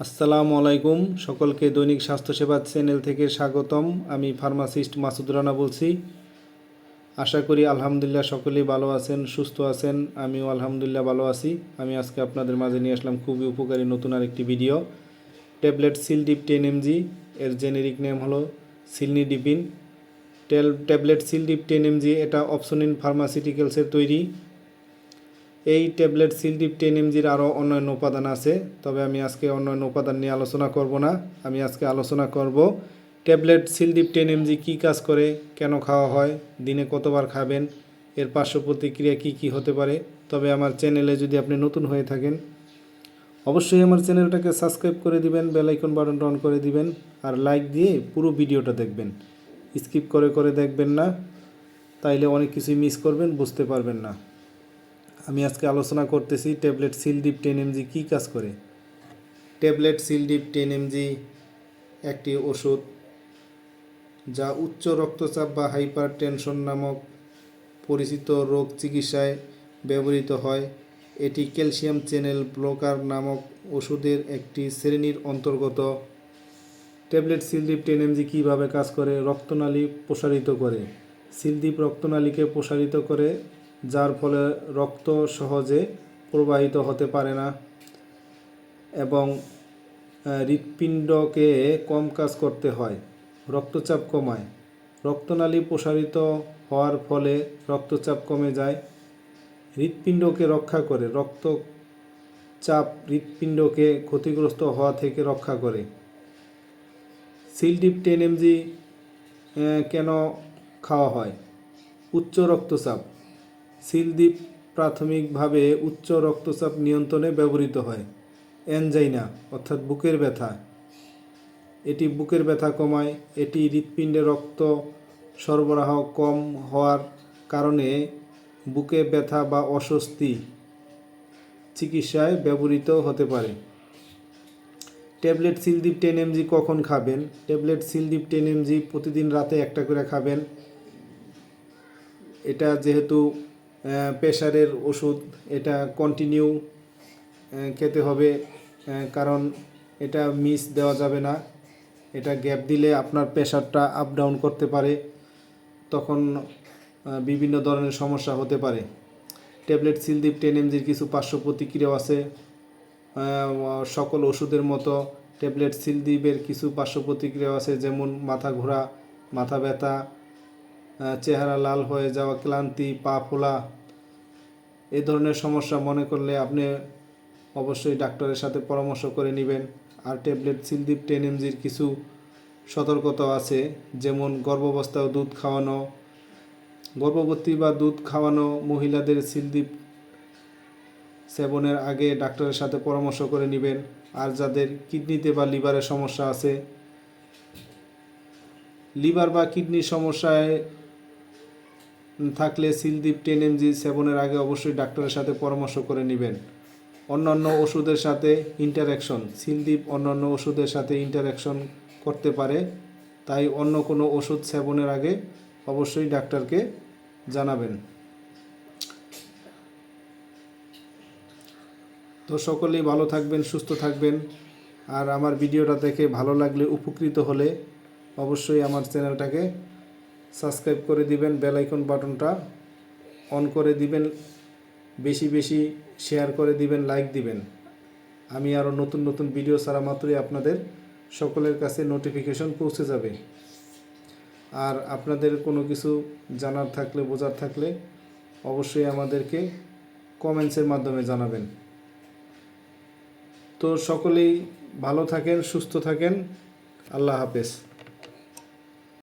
আসসালামু আলাইকুম। সকলকে দৈনিক স্বাস্থ্যসেবা চ্যানেল থেকে স্বাগতম। আমি ফার্মাসিস্ট মাসুদ রানা বলছি। আশা করি আলহামদুলিল্লাহ সকলেই ভালো আছেন, সুস্থ আছেন। আমিও আলহামদুলিল্লাহ ভালো আছি। আমি আজকে আপনাদের মাঝে নিয়ে আসলাম খুবই উপকারী নতুন আরেকটি ভিডিও। ট্যাবলেট সিলডিপ টেন এমজি, এর জেনেরিক নেম হলো cilnidipine tablet সিলডিপ ten MG, এটা অপশনিন ফার্মাসিউটিক্যালসের তৈরি। এই ট্যাবলেট সিলডিপ টেন এমজির আরও অন্যান্য উপাদান আছে, তবে আমি আজকে অন্যান্য উপাদান নিয়ে আলোচনা করব না। আমি আজকে আলোচনা করব ট্যাবলেট সিলডিপ টেন এমজি কী কাজ করে, কেন খাওয়া হয়, দিনে কতবার খাবেন, এর পার্শ্ব প্রতিক্রিয়া কী কী হতে পারে। তবে আমার চ্যানেলে যদি আপনি নতুন হয়ে থাকেন, অবশ্যই আমার চ্যানেলটাকে সাবস্ক্রাইব করে দিবেন, বেল আইকন বাটনটা অন করে দিবেন, আর লাইক দিয়ে পুরো ভিডিওটা দেখবেন। স্কিপ করে করে দেখবেন না, তাইলে অনেক কিছুই মিস করবেন, বুঝতে পারবেন না। আমি আজকে আলোচনা করতেছি ট্যাবলেট সিলডিপ টেন এমজি কী কাজ করে? ট্যাবলেট সিলডিপ টেন এমজি একটি ওষুধ যা উচ্চ রক্তচাপ বা হাইপার টেনশন নামক পরিচিত রোগ চিকিৎসায় ব্যবহৃত হয়। এটি ক্যালসিয়াম চ্যানেল ব্লকার নামক ওষুধের একটি শ্রেণির অন্তর্গত। ট্যাবলেট সিলডিপ টেন এমজি কীভাবে কাজ করে? রক্তনালী প্রসারিত করে। সিলডিপ রক্তনালীকে প্রসারিত করে যার ফলে রক্ত সহজে প্রবাহিত হতে পারে না এবং হৃৎপিণ্ডকে কম কাজ করতে হয়, রক্তচাপ কমায়। রক্তনালী প্রসারিত হওয়ার ফলে রক্তচাপ কমে যায়, হৃৎপিণ্ডকে রক্ষা করে, রক্তচাপ হৃৎপিণ্ডকে ক্ষতিগ্রস্ত হওয়া থেকে রক্ষা করে। সিলডিপ টেন এমজি কেন খাওয়া হয়? উচ্চ রক্তচাপ। সিলদ্বীপ প্রাথমিকভাবে উচ্চ রক্তচাপ নিয়ন্ত্রণে ব্যবহৃত হয়। অ্যানজাইনা অর্থাৎ বুকের ব্যথা। এটি বুকের ব্যথা কমায়। এটি হৃৎপিণ্ডে রক্ত সরবরাহ কম হওয়ার কারণে বুকে ব্যথা বা অস্বস্তি চিকিৎসায় ব্যবহৃত হতে পারে। ট্যাবলেট সিলদ্বীপ টেন এমজি কখন খাবেন? ট্যাবলেট সিলদ্বীপ টেন এমজি প্রতিদিন রাতে একটা করে খাবেন। এটা যেহেতু প্রেশারের ওষুধ, এটা কন্টিনিউ খেতে হবে কারণ এটা মিস দেওয়া যাবে না। এটা গ্যাপ দিলে আপনার প্রেশারটা আপ ডাউন করতে পারে, তখন বিভিন্ন ধরনের সমস্যা হতে পারে। ট্যাবলেট সিলদ্বীপ টেন এমজির কিছু পার্শ্ব প্রতিক্রিয়াও আছে। সকল ওষুধের মতো ট্যাবলেট সিলদ্বীপের কিছু পার্শ্ব প্রতিক্রিয়াও আছে, যেমন মাথা ঘোরা, মাথা ব্যথা চেহারা লাল হয়ে যাওয়া, ক্লান্তি, পা ফোলা, এ ধরনের সমস্যা মনে করলে আপনি অবশ্যই ডাক্তারের সাথে পরামর্শ করে নেবেন। আর ট্যাবলেট সিলদীপ টেন এমজির কিছু সতর্কতা আছে, যেমন গর্ভাবস্থায় দুধ খাওয়ানো। গর্ভবতী বা দুধ খাওয়ানো মহিলাদের সিলদীপ সেবনের আগে ডাক্তারের সাথে পরামর্শ করে নেবেন। আর যাদের কিডনিতে বা লিভারের সমস্যা আছে, লিভার বা কিডনির সমস্যায় থাকলে সিলদ্বীপ টেন এমজি সেবনের আগে অবশ্যই ডাক্তারের সাথে পরামর্শ করে নেবেন। অন্যান্য ওষুধের সাথে ইন্টারাকশন সিলদ্বীপ অন্যান্য ওষুধের সাথে ইন্টারাকশন করতে পারে। তাই অন্য কোনো ওষুধ সেবনের আগে অবশ্যই ডাক্তারকে জানাবেন। তো সকলেই ভালো থাকবেন, সুস্থ থাকবেন। আর আমার ভিডিওটা দেখে ভালো লাগলে, উপকৃত হলে অবশ্যই আমার চ্যানেলটাকে সাবস্ক্রাইব করে দিবেন বেল আইকন বাটনটা অন করে দিবেন, বেশি বেশি শেয়ার করে দিবেন লাইক দিবেন। আমি আরও নতুন নতুন ভিডিও ছাড়া মাত্রই আপনাদের সকলের কাছে নোটিফিকেশন পৌঁছে যাবে। আর আপনাদের কোনো কিছু জানার থাকলে, বোঝার থাকলে অবশ্যই আমাদেরকে কমেন্টসের মাধ্যমে জানাবেন। তো সকলেই ভালো থাকেন, সুস্থ থাকেন। আল্লাহ হাফেজ।